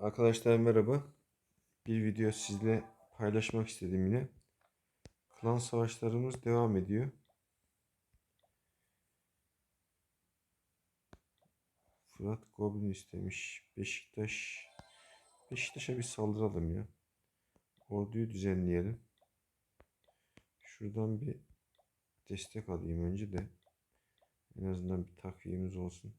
Arkadaşlar merhaba. Bir video sizle paylaşmak istedim yine. Klan savaşlarımız devam ediyor. Fırat Goblin istemiş. Beşiktaş. Beşiktaş'a bir saldıralım ya. Orduyu düzenleyelim. Şuradan bir destek alayım önce de. En azından bir takviyemiz olsun.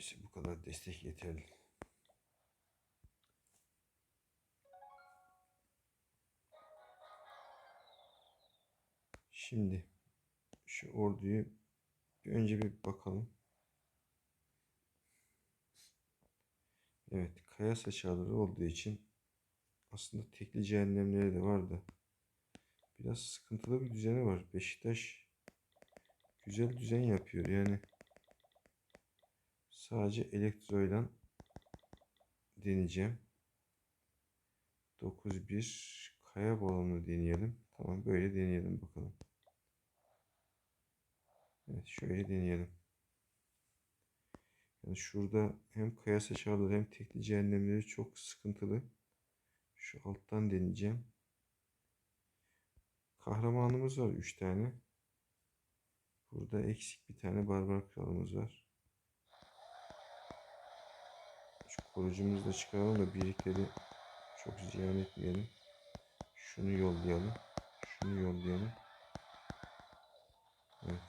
Neyse bu kadar destek yeterli. Şimdi şu orduyu bir önce bir bakalım. Evet, kaya saçarları olduğu için aslında tekli cehennemleri de var da biraz sıkıntılı bir düzeni var. Beşiktaş güzel düzen yapıyor yani. Sadece elektroyla deneyeceğim. 9-1 kaya balonu deneyelim. Tamam böyle deneyelim bakalım. Evet şöyle deneyelim. Yani şurada hem kaya saçarları hem tekli cehennemleri çok sıkıntılı. Şu alttan deneyeceğim. Kahramanımız var 3 tane. Burada eksik bir tane barbar kralımız var. Korucumuzu da çıkaralım da birlikleri çok ziyan etmeyelim. Şunu yollayalım. Şunu yollayalım. Evet.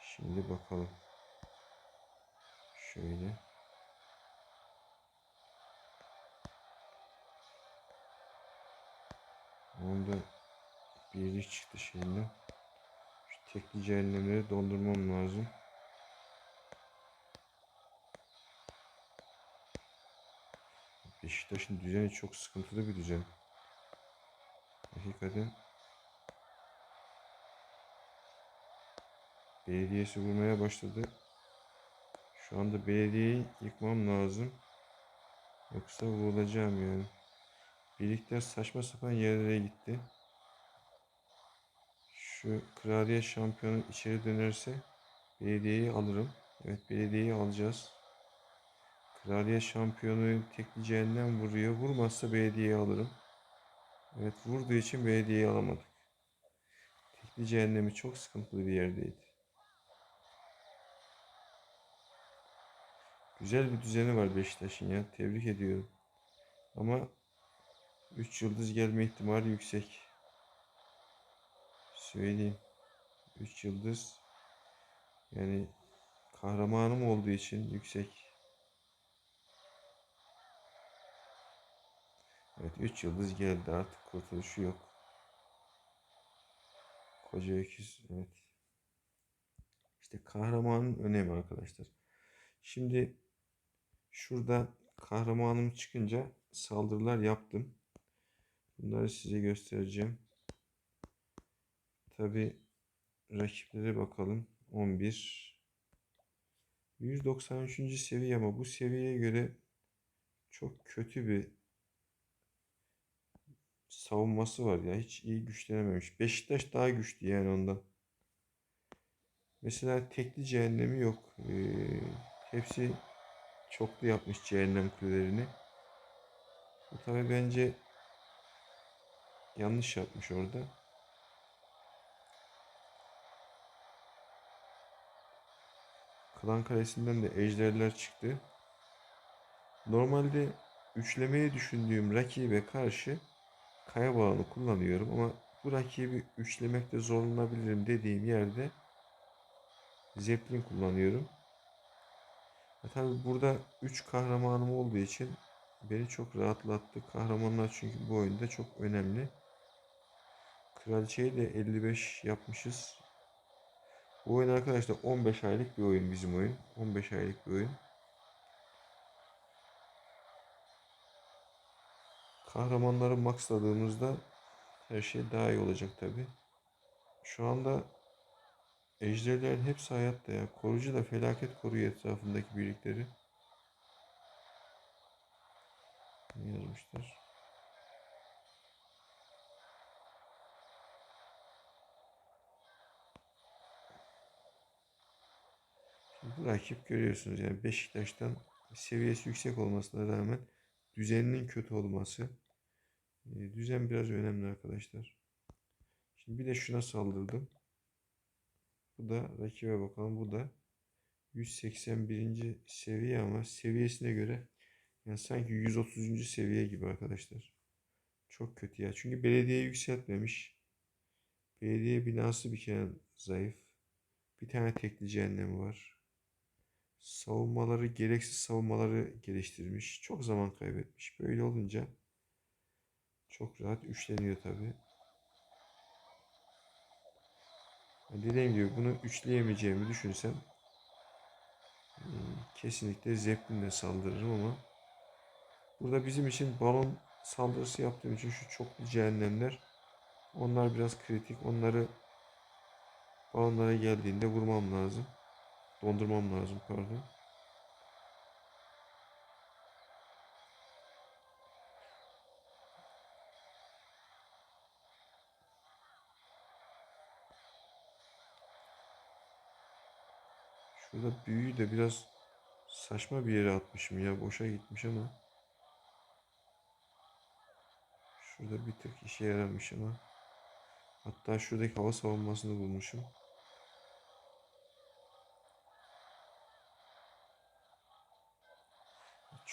Şimdi bakalım. Şöyle. Onda birlik çıktı şeyinden. Şu tekli cehennemleri dondurmam lazım. Beşiktaş'ın düzeni çok sıkıntılı bir düzen. Hakikaten belediyesi vurmaya başladı. Şu anda belediyeyi yıkmam lazım. Yoksa vurulacağım yani. Birlikler saçma sapan yerlere gitti. Şu kraliyet şampiyonu içeri dönerse belediyeyi alırım. Evet belediyeyi alacağız. Kraliyet şampiyonu tekli cehennem vuruyor. Vurmazsa belediyeyi alırım. Evet vurduğu için belediyeyi alamadık. Tekli cehennemi çok sıkıntılı bir yerdeydi. Güzel bir düzeni var Beşiktaş'ın ya. Tebrik ediyorum. Ama 3 yıldız gelme ihtimali yüksek. Söyleyeyim. 3 yıldız yani kahramanım olduğu için yüksek. Evet 3 yıldız geldi artık kurtuluşu yok. Koca öküz evet. İşte kahramanın önemi arkadaşlar. Şimdi şurada kahramanım çıkınca saldırılar yaptım. Bunları size göstereceğim. Tabi rakiplere bakalım. 11 193. seviye ama bu seviyeye göre çok kötü bir savunması var ya. Hiç iyi güçlenememiş. Beşiktaş daha güçlü yani ondan. Mesela tekli cehennemi yok. Ee, hepsi çoklu yapmış cehennem kulelerini. Bu tabi bence yanlış yapmış orada. Klan Kalesi'nden de ejderler çıktı. Normalde üçlemeyi düşündüğüm rakibe karşı kaya bağını kullanıyorum ama bu rakibi üçlemekte zorlanabilirim dediğim yerde Zeppelin kullanıyorum. E tabi burada 3 kahramanım olduğu için beni çok rahatlattı. Kahramanlar çünkü bu oyunda çok önemli. Kraliçeyi de 55 yapmışız. Bu oyun arkadaşlar 15 aylık bir oyun bizim oyun. 15 aylık bir oyun. Kahramanları maxladığımızda her şey daha iyi olacak tabi. Şu anda ejderlerin hepsi hayatta ya. Korucu da felaket koruyor etrafındaki birlikleri. Ne yazmışlar? Şimdi rakip görüyorsunuz yani Beşiktaş'tan seviyesi yüksek olmasına rağmen düzeninin kötü olması. E, düzen biraz önemli arkadaşlar. Şimdi bir de şuna saldırdım. Bu da rakibe bakalım. Bu da 181. seviye ama seviyesine göre yani sanki 130. seviye gibi arkadaşlar. Çok kötü ya. Çünkü belediye yükseltmemiş. Belediye binası bir kere zayıf. Bir tane tekli cehennemi var. Savunmaları, gereksiz savunmaları geliştirmiş. Çok zaman kaybetmiş. Böyle olunca çok rahat üçleniyor tabi. Dediğim gibi bunu üçleyemeyeceğimi düşünsem hmm, kesinlikle Zeppelin'le saldırırım ama burada bizim için balon saldırısı yaptığım için şu çoklu cehennemler onlar biraz kritik. Onları balonlara geldiğinde vurmam lazım. Dondurmam lazım pardon. Şurada büyüyü de biraz saçma bir yere atmışım ya. Boşa gitmiş ama. Şurada bir tık işe yaramış ama. Hatta şuradaki hava savunmasını bulmuşum.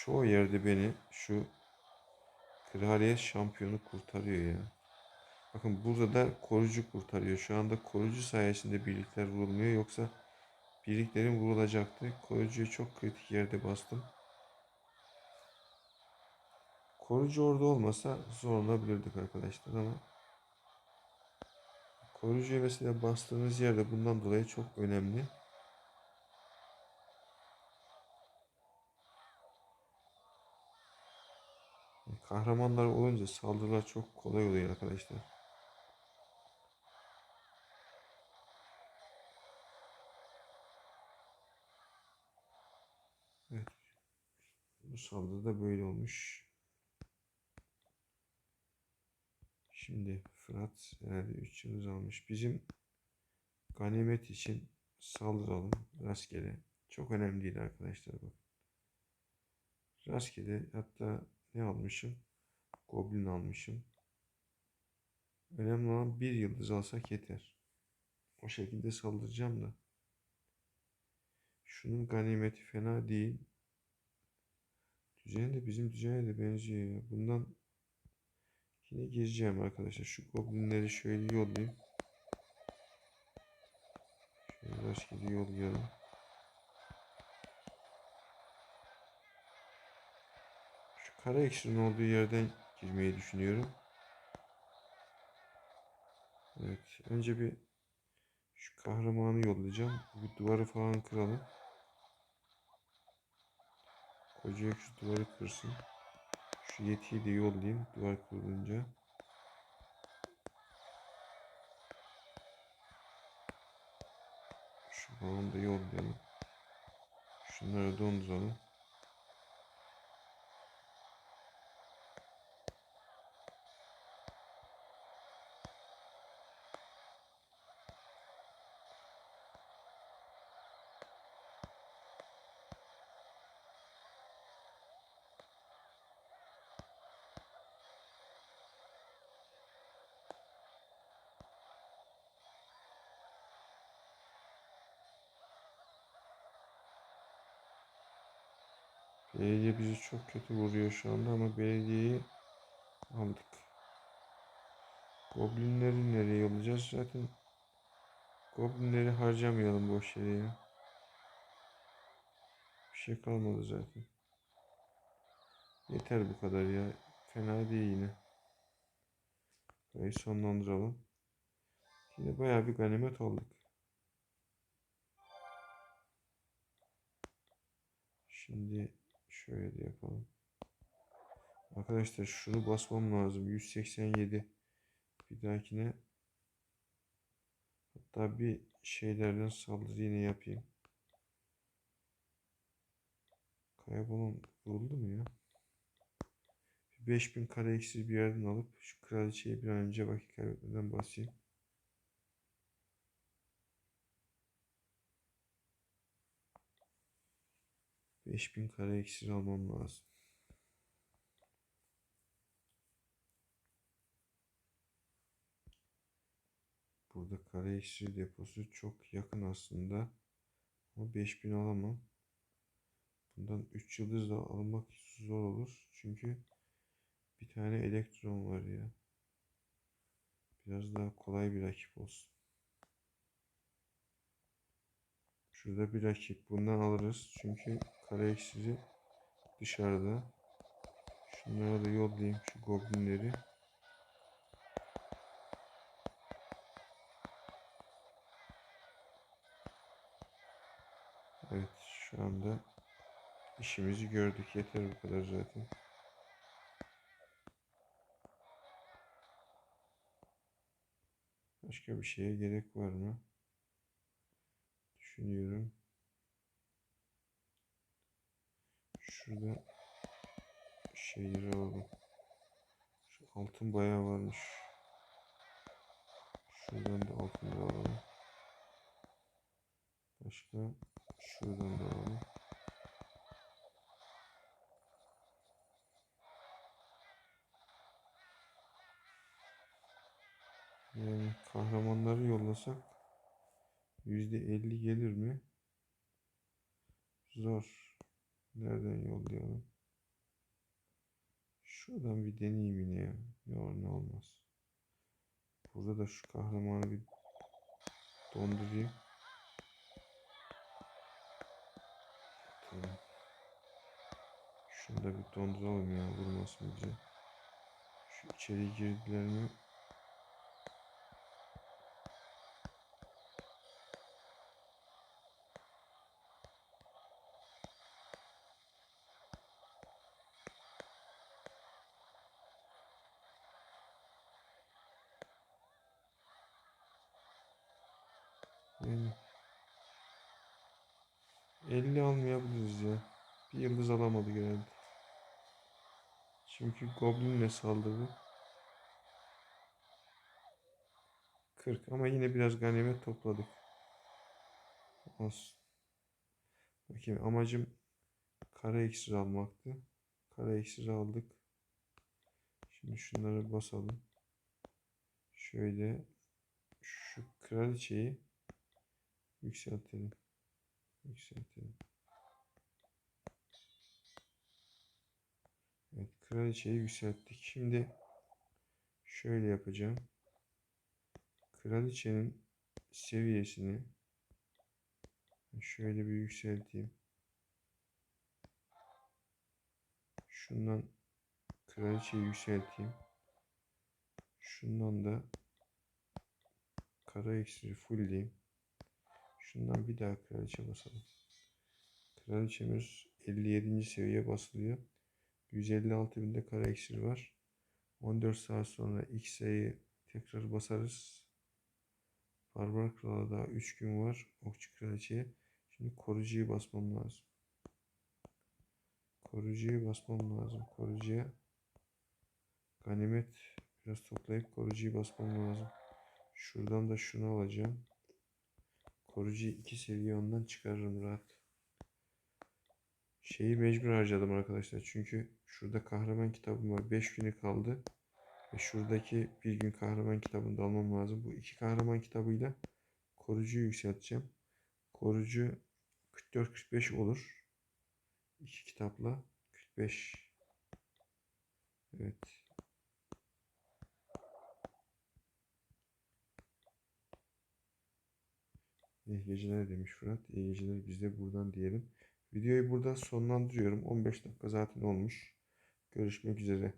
Çoğu yerde beni şu kraliyet şampiyonu kurtarıyor ya. Bakın burada da korucu kurtarıyor. Şu anda korucu sayesinde birlikler vurulmuyor. Yoksa birliklerin vurulacaktı. Korucuyu çok kritik yerde bastım. Korucu orada olmasa zorlanabilirdik arkadaşlar ama Korucuya mesela bastığınız yerde bundan dolayı çok önemli. Kahramanlar olunca saldırılar çok kolay oluyor arkadaşlar. Evet. Bu saldırı da böyle olmuş. Şimdi Fırat herhalde 3 yıldız almış. Bizim ganimet için saldıralım rastgele. Çok önemli değil arkadaşlar bak. Rastgele hatta ne almışım? Goblin almışım. Önemli olan bir yıldız alsak yeter. O şekilde saldıracağım da. Şunun ganimeti fena değil. Düzeni de bizim düzene de benziyor ya. Bundan yine gireceğim arkadaşlar. Şu goblinleri şöyle yollayayım. Şöyle rastgele yollayalım. Şu kara eksirin olduğu yerden girmeyi düşünüyorum. Evet. Önce bir şu kahramanı yollayacağım. Bu duvarı falan kıralım. Koca şu duvarı kırsın. Şu yetiyi de yollayayım duvar kurulunca. Şu balonu da yollayalım. Şunları donduralım. Belediye bizi çok kötü vuruyor şu anda ama belediyeyi aldık. Goblinleri nereye yollayacağız? Zaten goblinleri harcamayalım boş yere ya. Bir şey kalmadı zaten. Yeter bu kadar ya. Fena değil yine. Burayı sonlandıralım. Yine bayağı bir ganimet aldık. Şimdi Şöyle de yapalım. Arkadaşlar şunu basmam lazım. 187. Bir dahakine hatta bir şeylerden saldırı yine yapayım. Kaybolun vuruldu mu ya? 5000 kare eksiz bir yerden alıp şu kraliçeyi bir an önce vakit kaybetmeden basayım. 5000 kare iksir almam lazım. Burada kare iksir deposu çok yakın aslında. Ama 5000 alamam. Bundan 3 yıldız da almak zor olur. Çünkü bir tane elektron var ya. Biraz daha kolay bir rakip olsun. Şurada bir rakip. Bundan alırız. Çünkü kare iksiri dışarıda. Şunlara da yollayayım şu goblinleri. Evet şu anda işimizi gördük. Yeter bu kadar zaten. Başka bir şeye gerek var mı? Düşünüyorum. Şurada şeyleri alalım. Şu altın bayağı varmış. Şuradan da altın da alalım. Başka şuradan da alalım. Yani kahramanları yollasak %50 gelir mi? Zor. Nereden yollayalım? Şuradan bir deneyeyim yine ya. Olur ne olmaz. Burada da şu kahramanı bir dondurayım. Tamam. Şunu da bir donduralım ya vurmasın bize. Şu içeri girdiler mi? Yani 50 almayabiliriz ya. Bir yıldız alamadı herhalde. Çünkü Goblin'le saldırdı. 40 ama yine biraz ganimet topladık. Olsun. Bakayım amacım kara iksir almaktı. Kara iksir aldık. Şimdi şunları basalım. Şöyle şu kraliçeyi yükseltelim. Yükseltelim. Evet, kraliçeyi yükselttik. Şimdi şöyle yapacağım. Kraliçenin seviyesini şöyle bir yükselteyim. Şundan kraliçeyi yükselteyim. Şundan da kara iksiri fullleyeyim. Şundan bir daha kraliçe basalım. Kraliçemiz 57. seviye basılıyor. 156 binde kara iksir var. 14 saat sonra X'e tekrar basarız. Barbar Kral'a daha 3 gün var. Okçu Kraliçe'ye. Şimdi korucuyu basmam lazım. Korucuyu basmam lazım. Korucuya ganimet biraz toplayıp korucuyu basmam lazım. Şuradan da şunu alacağım. Korucuyu 2 seviye ondan çıkarırım rahat. Şeyi mecbur harcadım arkadaşlar. Çünkü şurada kahraman kitabım var. 5 günü kaldı. Ve şuradaki bir gün kahraman kitabını da almam lazım. Bu iki kahraman kitabıyla korucuyu yükselteceğim. Korucu 44-45 olur. İki kitapla 45. Evet. İyi geceler demiş Fırat. İyi geceler biz de buradan diyelim. Videoyu burada sonlandırıyorum. 15 dakika zaten olmuş. Görüşmek üzere.